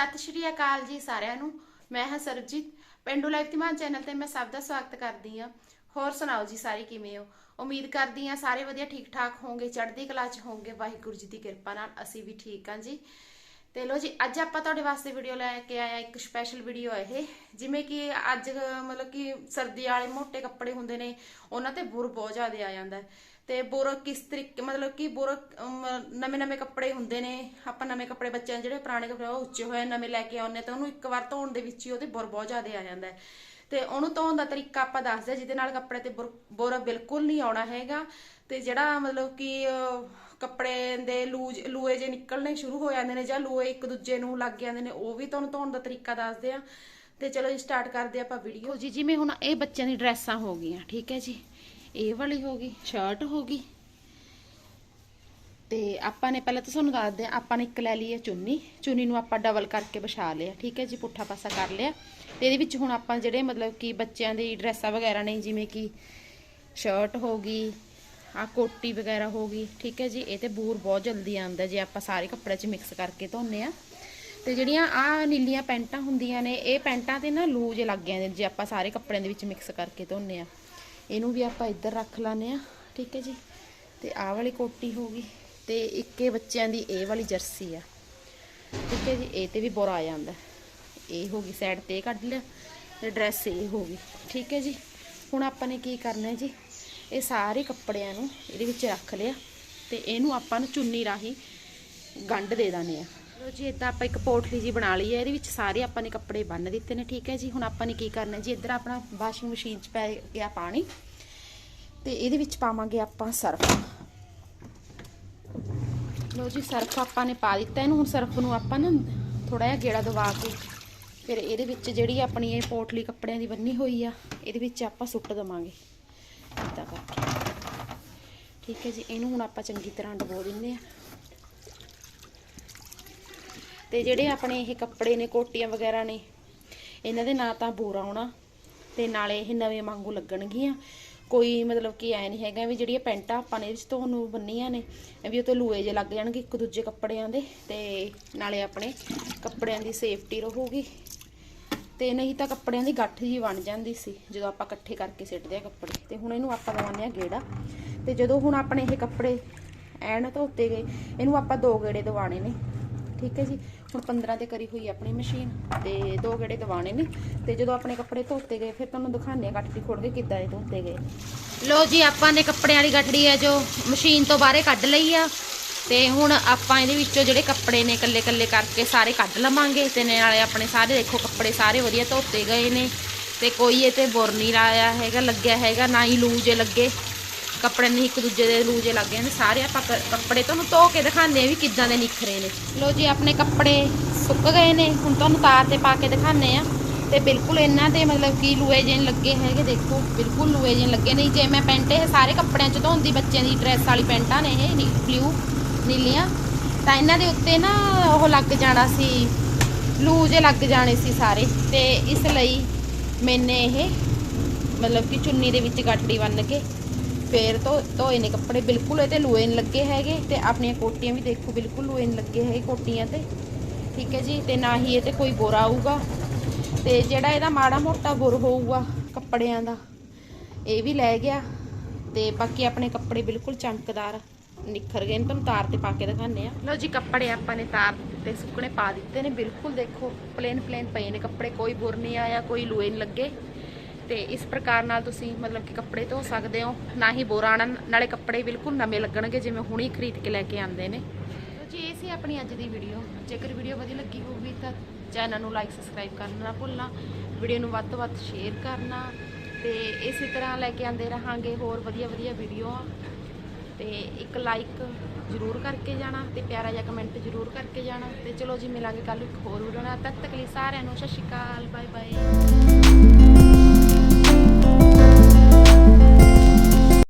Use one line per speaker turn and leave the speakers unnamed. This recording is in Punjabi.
ਸਤਿ ਸ੍ਰੀ ਅਕਾਲ ਜੀ ਸਾਰਿਆਂ ਨੂੰ। ਮੈਂ ਹਾਂ ਸਰਬਜੀਤ। ਪਿੰਡੂ ਲਾਈਫ ਤਿਮਾਨ ਚੈਨਲ ਤੇ ਮੈਂ ਸਭ ਦਾ ਸਵਾਗਤ ਕਰਦੀ ਹਾਂ। ਹੋਰ ਸੁਣਾਓ ਜੀ ਸਾਰੇ ਕਿਵੇਂ ਹੋ? ਉਮੀਦ ਕਰਦੀ ਹਾਂ ਸਾਰੇ ਵਧੀਆ ਠੀਕ ਠਾਕ ਹੋਵੋਗੇ, ਚੜ੍ਹਦੀ ਕਲਾ 'ਚ ਹੋਵੋਗੇ। ਵਾਹਿਗੁਰੂ ਜੀ ਦੀ ਕਿਰਪਾ ਨਾਲ ਅਸੀਂ ਵੀ ਠੀਕ ਹਾਂ ਜੀ। ਤੇ ਲੋ ਜੀ ਅੱਜ ਆਪਾਂ ਤੁਹਾਡੇ ਵਾਸਤੇ ਵੀਡੀਓ ਲੈ ਕੇ ਆਏ ਆ ਇੱਕ ਸਪੈਸ਼ਲ ਵੀਡੀਓ ਹੈ ਇਹ। ਜਿਵੇਂ ਕਿ ਅੱਜ ਮਤਲਬ ਕਿ ਸਰਦੀ ਵਾਲੇ ਮੋٹے ਕੱਪੜੇ ਹੁੰਦੇ ਨੇ ਉਹਨਾਂ ਤੇ ਬੁਰ ਬਹੁਤ ਜ਼ਿਆਦਾ ਆ ਜਾਂਦਾ ਹੈ। ਤੇ ਬੁਰ ਕਿਸ ਤਰੀਕੇ ਮਤਲਬ ਕਿ ਬੁਰ ਨਵੇਂ ਨਵੇਂ ਕੱਪੜੇ ਹੁੰਦੇ ਨੇ। ਆਪਾਂ ਨਵੇਂ ਕੱਪੜੇ ਬੱਚਿਆਂ ਦੇ ਜਿਹੜੇ ਪੁਰਾਣੇ ਕੱਪੜੇ ਉਹ ਉੱਚੇ ਹੋਏ ਨਵੇਂ ਲੈ ਕੇ ਆਉਂਦੇ ਤਾਂ ਉਹਨੂੰ ਇੱਕ ਵਾਰ ਧੋਣ ਦੇ ਵਿੱਚ ਹੀ ਉਹਦੇ ਬੁਰ ਬਹੁਤ ਜ਼ਿਆਦਾ ਆ ਜਾਂਦਾ ਤੇ ਉਹਨੂੰ ਧੋਣ ਦਾ ਤਰੀਕਾ ਆਪਾਂ ਦੱਸਦੇ ਹਾਂ, ਜਿਹਦੇ ਨਾਲ ਕੱਪੜੇ ਤੇ ਬੁਰ ਬੁਰ ਬਿਲਕੁਲ ਨਹੀਂ ਆਉਣਾ ਹੈਗਾ। ਤੇ ਜਿਹੜਾ ਮਤਲਬ ਕਿ ਕੱਪੜੇ ਦੇ ਲੂਜ, ਲੂਏ ਜੇ ਨਿਕਲਣੇ ਸ਼ੁਰੂ ਹੋ ਜਾਂਦੇ ਨੇ ਜਾਂ ਲੂਏ ਇੱਕ ਦੂਜੇ ਨੂੰ ਲੱਗ ਜਾਂਦੇ ਨੇ, ਉਹ ਵੀ ਤੁਹਾਨੂੰ ਧੋਣ ਦਾ ਤਰੀਕਾ ਦੱਸਦੇ ਆ। ਤੇ ਚਲੋ ਜੀ ਸਟਾਰਟ ਕਰਦੇ ਆਪਾਂ ਵੀਡੀਓ ਜੀ, ਜਿਵੇਂ ਹੁਣ ਇਹ ਬੱਚਿਆਂ ਦੀ ਡਰੈਸਾਂ ਹੋ ਗਈਆਂ, ਠੀਕ ਹੈ ਜੀ। ਇਹ ਵਾਲੀ ਹੋ ਗਈ ਸ਼ਰਟ ਹੋ ਗਈ। ਤੇ ਆਪਾਂ ਨੇ ਪਹਿਲਾਂ ਤਾਂ ਤੁਹਾਨੂੰ ਦੱਸਦੇ ਆ ਆਪਾਂ ਨੇ ਇੱਕ ਲੈ ਲਈ ਹੈ ਚੁੰਨੀ। ਚੁੰਨੀ ਨੂੰ ਆਪਾਂ ਡਬਲ ਕਰਕੇ ਵਿਛਾ ਲਿਆ, ਠੀਕ ਹੈ ਜੀ, ਪੁੱਠਾ ਪਾਸਾ ਕਰ ਲਿਆ। ਤੇ ਇਹਦੇ ਵਿੱਚ ਹੁਣ ਆਪਾਂ ਜਿਹੜੇ ਮਤਲਬ ਕਿ ਬੱਚਿਆਂ ਦੀ ਡਰੈਸਾਂ ਵਗੈਰਾ ਨੇ, ਜਿਵੇਂ ਕਿ ਸ਼ਰਟ ਹੋ ਗਈ ਆ ਕੋਟੀ ਵਗੈਰਾ ਹੋ ਗਈ, ਠੀਕ ਹੈ ਜੀ, ਇਹ ਤੇ ਬੂਰ ਬਹੁਤ ਜਲਦੀ ਆਉਂਦਾ ਜੇ ਆਪਾਂ ਸਾਰੇ ਕੱਪੜੇ 'ਚ ਮਿਕਸ ਕਰਕੇ ਧੋਨੇ ਆ। ਤੇ ਜਿਹੜੀਆਂ ਆ ਨੀਲੀਆਂ ਪੈਂਟਾਂ ਹੁੰਦੀਆਂ ਨੇ, ਇਹ ਪੈਂਟਾਂ ਤੇ ਨਾ ਲੂਜ ਲੱਗ ਜਾਂਦੇ ਜੇ ਆਪਾਂ ਸਾਰੇ ਕੱਪੜਿਆਂ ਦੇ ਵਿੱਚ ਮਿਕਸ ਕਰਕੇ ਧੋਨੇ ਆ। ਇਹਨੂੰ ਵੀ ਆਪਾਂ ਇੱਧਰ ਰੱਖ ਲਾਨੇ ਆ, ਠੀਕ ਹੈ ਜੀ। ਤੇ ਆਹ ਵਾਲੀ ਕੋਟੀ ਹੋ ਗਈ, ਤੇ ਇੱਕੇ ਬੱਚਿਆਂ ਦੀ ਇਹ ਵਾਲੀ ਜਰਸੀ ਆ। ਠੀਕ ਹੈ ਜੀ, ਇਹ ਤੇ ਵੀ ਬੁਰਾ ਆ ਜਾਂਦਾ। ਇਹ ਹੋ ਗਈ ਸਾਈਡ ਤੇ ਕੱਢ ਲਿਆ, ਤੇ ਡਰੈਸ ਇਹ ਹੋ ਗਈ, ਠੀਕ ਹੈ ਜੀ। ਹੁਣ ਆਪਾਂ ਨੇ ਕੀ ਕਰਨਾ ਹੈ ਜੀ? ਇਹ ਸਾਰੇ ਕੱਪੜਿਆਂ ਨੂੰ ਇਹਦੇ ਵਿੱਚ ਰੱਖ ਲਿਆ ਤੇ ਇਹਨੂੰ ਆਪਾਂ ਨੂੰ ਚੁੰਨੀ ਰਾਹੀਂ ਗੰਢ ਦੇ ਦਾਨੇ ਆ। ਲੋ ਜੀ ਇਦਾਂ ਆਪਾਂ ਇੱਕ ਪੋਟਲੀ ਜੀ ਬਣਾ ਲਈ ਹੈ, ਇਹਦੇ ਵਿੱਚ ਸਾਰੇ ਆਪਾਂ ਨੇ ਕੱਪੜੇ ਬੰਨ ਦਿੱਤੇ ਨੇ, ਠੀਕ ਹੈ ਜੀ? ਹੁਣ ਆਪਾਂ ਨੇ ਕੀ ਕਰਨਾ ਜੀ? ਇੱਧਰ ਆਪਣਾ ਵਾਸ਼ਿੰਗ ਮਸ਼ੀਨ 'ਚ ਪੈ ਗਿਆ ਪਾਣੀ ਤੇ ਇਹਦੇ ਵਿੱਚ ਪਾਵਾਂਗੇ ਆਪਾਂ ਸਰਫ। ਲੋ ਜੀ, ਸਰਫ ਆਪਾਂ ਨੇ ਪਾ ਦਿੱਤਾ, ਇਹਨੂੰ ਹੁਣ ਸਰਫ ਨੂੰ ਆਪਾਂ ਨਾ ਥੋੜਾ ਜਿਹਾ ਗੇੜਾ ਦਵਾ ਕੇ ਫਿਰ ਇਹਦੇ ਵਿੱਚ ਜਿਹੜੀ ਆਪਣੀ ਇਹ ਪੋਟਲੀ ਕੱਪੜਿਆਂ ਦੀ ਬੰਨੀ ਹੋਈ ਆ, ਇਹਦੇ ਵਿੱਚ ਆਪਾਂ ਸੁੱਟ ਦਵਾਂਗੇ। ਇਦਾਂ ਕਰਕੇ। ਠੀਕ ਹੈ ਜੀ, ਇਹਨੂੰ ਹੁਣ ਆਪਾਂ ਚੰਗੀ ਤਰ੍ਹਾਂ ਡਬੋ ਦਿੰਦੇ ਆ ਤੇ ਜਿਹੜੇ ਆਪਣੇ ਇਹ ਕੱਪੜੇ ਨੇ, ਕੋਟੀਆਂ ਵਗੈਰਾ ਨੇ, ਇਹਨਾਂ ਦੇ ਨਾਂ ਤਾਂ ਬੋਰਾ ਆਉਣਾ ਤੇ ਨਾਲੇ ਇਹ ਨਵੇਂ ਵਾਂਗੂ ਲੱਗਣਗੀਆਂ। ਕੋਈ ਮਤਲਬ ਕਿ ਐ ਨਹੀਂ ਹੈਗਾ ਵੀ ਜਿਹੜੀਆਂ ਪੈਂਟਾਂ ਆਪਾਂ ਨੇ ਇਸ ਤੋਂ ਬੰਨੀਆਂ ਨੇ ਵੀ ਉਹ ਤੇ ਲੂਏ ਜੇ ਲੱਗ ਜਾਣਗੇ ਇੱਕ ਦੂਜੇ ਕੱਪੜਿਆਂ ਦੇ। ਤੇ ਨਾਲੇ ਆਪਣੇ ਕੱਪੜਿਆਂ ਦੀ ਸੇਫਟੀ ਰਹੂਗੀ। ਤੇ ਨਹੀਂ ਤਾਂ ਕੱਪੜਿਆਂ ਦੀ ਗੱਠ ਜੀ ਬਣ ਜਾਂਦੀ ਸੀ, ਜਦੋਂ ਆਪਾਂ ਇਕੱਠੇ ਕਰਕੇ ਸਿੱਟਦੇ ਆ ਕੱਪੜੇ। ਤੇ ਹੁਣ ਇਹਨੂੰ ਆਪਾਂ ਦਵਾਉਂਦੇ ਆ ਗੇੜਾ। ਤੇ ਜਦੋਂ ਹੁਣ ਆਪਣੇ ਇਹ ਕੱਪੜੇ ਐਨ ਧੋਤੇ ਗਏ, ਇਹਨੂੰ ਆਪਾਂ ਦੋ ਗੇੜੇ ਦਵਾਣੇ ਨੇ। ਠੀਕ ਹੈ ਜੀ? ਹੁਣ 15 ਤੇ ਕਰੀ ਹੋਈ ਆਪਣੀ ਮਸ਼ੀਨ, ਤੇ ਦੋ ਗੇੜੇ ਦਵਾਣੇ ਨੇ। ਤੇ ਜਦੋਂ ਆਪਣੇ ਕੱਪੜੇ ਧੋਤੇ ਗਏ, ਫਿਰ ਤੁਹਾਨੂੰ ਦਿਖਾਉਂਦੇ ਆ ਗੱਠੜੀ ਖੋਲ ਕੇ ਕਿੱਦਾਂ ਇਹ ਧੋਤੇ ਗਏ। ਲੋ ਜੀ, ਆਪਾਂ ਨੇ ਕੱਪੜਿਆਂ ਵਾਲੀ ਗੱਠੜੀ ਹੈ ਜੋ ਮਸ਼ੀਨ ਤੋਂ ਬਾਹਰੇ ਕੱਢ ਲਈ ਆ। ਤੇ ਹੁਣ ਆਪਾਂ ਇਹਦੇ ਵਿੱਚੋਂ ਜਿਹੜੇ ਕੱਪੜੇ ਨੇ ਕੱਲੇ ਕੱਲੇ ਕਰਕੇ ਸਾਰੇ ਕੱਢ ਲਵਾਂਗੇ ਤੇ ਨਾਲੇ ਆਪਣੇ ਸਾਰੇ ਦੇਖੋ ਕੱਪੜੇ ਸਾਰੇ ਵਧੀਆ ਧੋਤੇ ਗਏ ਨੇ ਤੇ ਕੋਈ ਇਹ ਤੇ ਬੁਰ ਨਹੀਂ ਲਾਇਆ ਹੈਗਾ, ਲੱਗਿਆ ਹੈਗਾ, ਨਾ ਹੀ ਲੂਜੇ ਲੱਗੇ। ਕੱਪੜੇ ਨਹੀਂ ਇੱਕ ਦੂਜੇ ਦੇ ਲੂਜੇ ਲੱਗ ਜਾਂਦੇ ਸਾਰੇ ਆਪਾਂ ਕ- ਕੱਪੜੇ ਤੁਹਾਨੂੰ ਧੋ ਕੇ ਦਿਖਾਉਂਦੇ ਆ ਵੀ ਕਿੱਦਾਂ ਦੇ ਨਿਖਰੇ ਨੇ। ਲੋ ਜੀ, ਆਪਣੇ ਕੱਪੜੇ ਸੁੱਕ ਗਏ ਨੇ, ਹੁਣ ਤੁਹਾਨੂੰ ਤਾਰ ਤੇ ਪਾ ਕੇ ਦਿਖਾਉਂਦੇ ਆ ਤੇ ਬਿਲਕੁਲ ਇਹਨਾਂ ਤੇ ਮਤਲਬ ਕਿ ਲੂਏ ਜਿਹੇ ਲੱਗੇ ਹੈਗੇ, ਦੇਖੋ, ਬਿਲਕੁਲ ਲੂਏ ਜਿਹੇ ਲੱਗੇ। ਨਹੀਂ, ਜੇ ਮੈਂ ਪੈਂਟ ਇਹ ਸਾਰੇ ਕੱਪੜਿਆਂ ਚ ਧੋਂਦੀ, ਬੱਚਿਆਂ ਦੀ ਡਰੈਸ ਵਾਲੀ ਪੈਂਟਾਂ ਨੇ ਇਹ ਬਲੂ ਨੀਲੀਆਂ। ਤਾਂ ਇਹਨਾਂ ਦੇ ਉੱਤੇ ਨਾ ਉਹ ਲੱਗ ਜਾਣਾ ਸੀ, ਲੂ ਜੇ ਲੱਗ ਜਾਣੇ ਸੀ ਸਾਰੇ। ਤੇ ਇਸ ਲਈ ਮੈਨੇ ਇਹ ਮਤਲਬ ਕਿ ਚੁੰਨੀ ਦੇ ਵਿੱਚ ਗੱਠੜੀ ਬੰਨ ਕੇ ਫੇਰ ਤੋਂ ਧੋਏ ਨੇ ਕੱਪੜੇ। ਬਿਲਕੁਲ ਇਹ ਲੂਏ ਨਹੀਂ ਲੱਗੇ ਹੈਗੇ ਤੇ ਆਪਣੀਆਂ ਕੋਟੀਆਂ ਵੀ ਦੇਖੋ, ਬਿਲਕੁਲ ਲੂਏ ਨਹੀਂ ਲੱਗੇ ਹੈਗੇ ਕੋਟੀਆਂ ਤੇ। ਠੀਕ ਹੈ ਜੀ, ਤੇ ਨਾ ਹੀ ਇਹ ਤੇ ਕੋਈ ਬੁਰ ਆਊਗਾ। ਤੇ ਜਿਹੜਾ ਇਹਦਾ ਮਾੜਾ ਮੋਟਾ ਬੁਰ ਹੋਊਗਾ ਕੱਪੜਿਆਂ ਦਾ, ਇਹ ਵੀ ਲੈ ਗਿਆ। ਤੇ ਬਾਕੀ ਆਪਣੇ ਕੱਪੜੇ ਬਿਲਕੁਲ ਚਮਕਦਾਰ ਨਿਖਰ ਗਏ ਨੇ ਤੁਹਾਨੂੰ ਤਾਰ ਤੇ ਪਾ ਕੇ ਦਿਖਾਉਂਦੇ ਆ ਲਓ ਜੀ ਕੱਪੜੇ ਆਪਾਂ ਨੇ ਤਾਰ ਤੇ ਸੁੱਕਣੇ ਪਾ ਦਿੱਤੇ ਨੇ ਬਿਲਕੁਲ ਦੇਖੋ ਪਲੇਨ ਪਲੇਨ ਪਏ ਨੇ ਕੱਪੜੇ ਕੋਈ ਬੁਰ ਨਹੀਂ ਆਇਆ ਕੋਈ ਲੋਏ ਨਹੀਂ ਲੱਗੇ। ਤੇ ਇਸ ਪ੍ਰਕਾਰ ਨਾਲ ਤੁਸੀਂ ਮਤਲਬ ਕਿ ਕੱਪੜੇ ਧੋ ਸਕਦੇ ਹੋ ਨਾ ਹੀ ਬੁਰ ਆਉਣਾ ਨਾਲੇ ਕੱਪੜੇ ਬਿਲਕੁਲ ਨਵੇਂ ਲੱਗਣਗੇ ਜਿਵੇਂ ਹੁਣੀ ਖਰੀਦ ਕੇ ਲੈ ਕੇ ਆਉਂਦੇ ਨੇ। ਲਓ ਜੀ ਇਹ ਸੀ ਆਪਣੀ ਅੱਜ ਦੀ ਵੀਡੀਓ ਜੇਕਰ ਵੀਡੀਓ ਵਧੀਆ ਲੱਗੀ ਹੋਊਗੀ ਤਾਂ ਚੈਨਲ ਨੂੰ ਲਾਈਕ ਸਬਸਕ੍ਰਾਈਬ ਕਰਨਾ ਨਾ ਭੁੱਲਣਾ ਵੀਡੀਓ ਨੂੰ ਵੱਧ ਤੋਂ ਵੱਧ ਸ਼ੇਅਰ ਕਰਨਾ। ਤੇ ਇਸੇ ਤਰ੍ਹਾਂ ਲੈ ਕੇ ਆਉਂਦੇ ਰਹਾਂਗੇ ਹੋਰ ਵਧੀਆ ਵਧੀਆ ਵੀਡੀਓ ਤੇ ਇੱਕ ਲਾਈਕ ਜ਼ਰੂਰ ਕਰਕੇ ਜਾਣਾ ਤੇ ਪਿਆਰਾ ਜਿਹਾ ਕਮੈਂਟ ਜ਼ਰੂਰ ਕਰਕੇ ਜਾਣਾ ਤੇ ਚਲੋ ਜੀ ਮਿਲਾਂਗੇ ਕੱਲ ਇੱਕ ਹੋਰ ਵੀਡੀਓ ਨਾਲ। ਤਦ ਤੱਕ ਲਈ ਸਾਰਿਆਂ ਨੂੰ ਸਤਿ ਸ਼੍ਰੀ ਅਕਾਲ ਬਾਏ ਬਾਏ